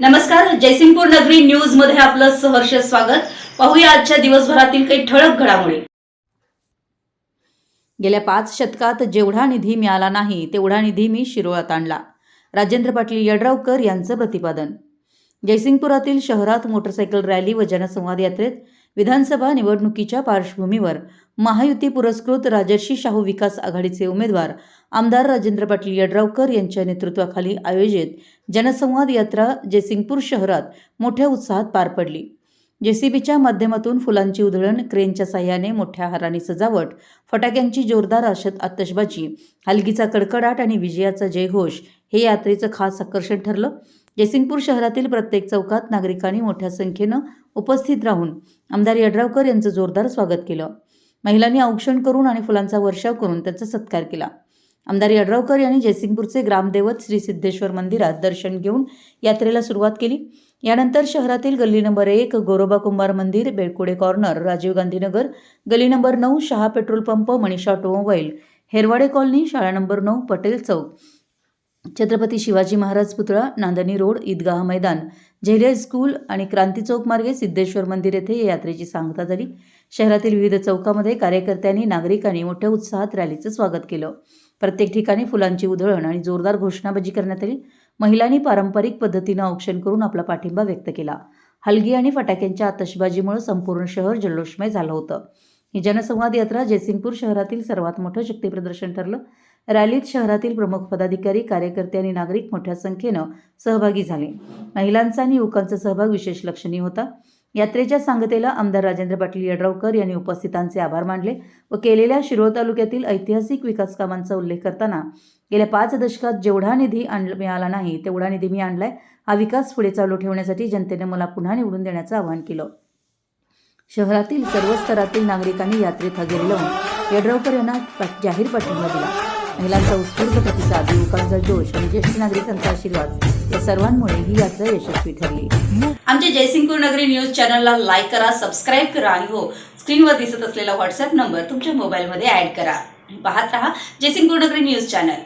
नमस्कार जयसिंगपूर नगरी न्यूजमध्ये आपलं सहर्ष स्वागत. पाहूया आजच्या दिवसभरातील काही ठळक घडामोडी. गेल्या पाच शतकात जेवढा निधी मिळाला नाही तेवढा निधी मी शिरोळात आणला. राजेंद्र पाटील यड्रावकर यांचं प्रतिपादन. जयसिंगपुरातील शहरात मोटरसायकल रॅली व जनसंवाद यात्रेत विधानसभा निवडणुकीच्या पार्श्वभूमीवर महायुती पुरस्कृत राजर्षी शाहू विकास आघाडीचे उमेदवार आमदार राजेंद्र पाटील यड्रावकर यांच्या नेतृत्वाखाली आयोजित जनसंवाद यात्रा जयसिंगपूर शहरात मोठ्या उत्साहात पार पडली. जेसीबीच्या माध्यमातून फुलांची उधळण क्रेनच्या साह्याने मोठ्या हारानी सजावट फटाक्यांची जोरदार आशत आतषबाजी हलगीचा कडकडाट आणि विजयाचा जयघोष हे यात्रेचं खास आकर्षण ठरलं. जयसिंगपूर शहरातील प्रत्येक चौकात नागरिकांनी मोठ्या संख्येनं उपस्थित राहून आमदार यड्रावकर यांचं जोरदार स्वागत केलं. महिलांनी औक्षण करून आणि फुलांचा वर्षाव करून त्यांचा सत्कार केला. आमदार यड्रावकर यांनी जयसिंगपूरचे ग्रामदैवत श्री सिद्धेश्वर मंदिरात दर्शन घेऊन यात्रेला सुरुवात केली. यानंतर शहरातील गल्ली नंबर एक गोरोबा कुंभार मंदिर बेळकुडे कॉर्नर राजीव गांधी नगर नंबर नऊ Shah petrol pump Manisha automobile Herwade colony शाळा नंबर नऊ पटेल चौक छत्रपती शिवाजी महाराज पुतळा नांदणी रोड ईदगाह मैदान झेले स्कूल आणि क्रांती चौक मार्गे सिद्धेश्वर मंदिर येथे या यात्रेची सांगता झाली. शहरातील विविध चौकामध्ये कार्यकर्त्यांनी नागरिकांनी मोठ्या उत्साहात रॅलीचं स्वागत केलं. प्रत्येक ठिकाणी फुलांची उधळण आणि जोरदार घोषणाबाजी करण्यात आली. महिलांनी पारंपरिक पद्धतीनं औक्षण करून आपला पाठिंबा व्यक्त केला. हलगी आणि फटाक्यांच्या आतषबाजीमुळे संपूर्ण शहर जल्लोषमय झालं होतं. ही जनसंवाद यात्रा जयसिंगपूर शहरातील सर्वात मोठं शक्तीप्रदर्शन ठरलं. रॅलीत शहरातील प्रमुख पदाधिकारी कार्यकर्ते आणि नागरिक मोठ्या संख्येनं सहभागी झाले. महिलांचा आणि युवकांचा सहभाग विशेष लक्षणीय होता. यात्रेच्या सांगतेला आमदार राजेंद्र पाटील यड्रावकर यांनी उपस्थितांचे आभार मानले व केलेल्या शिरोळ तालुक्यातील ऐतिहासिक विकास कामांचा उल्लेख करताना गेल्या पाच दशकात जेवढा निधी आण मिळाला नाही तेवढा निधी मी आणलाय. हा विकास पुढे चालू ठेवण्यासाठी जनतेने मला पुन्हा निवडून देण्याचं आवाहन केलं. शहरातील सर्व स्तरातील नागरिकांनी यात्रेत हजेरी लावून यड्रावकर यांना जाहीर पाठिंबा दिला. महिलांचा उत्स्फूर्त प्रतिसाद युवकांचा जोश आणि ज्येष्ठ नागरिकांचा आशीर्वाद या सर्वांमुळे ही यात्रा यशस्वी ठरली. आमच्या जयसिंगपूर नगरी न्यूज चॅनलला लाईक करा सबस्क्राईब करा आणि हो स्क्रीनवर दिसत असलेला व्हॉट्सअप नंबर तुमच्या मोबाईलमध्ये ऍड करा. पाहत रहा जयसिंगपूर नगरी न्यूज चॅनल.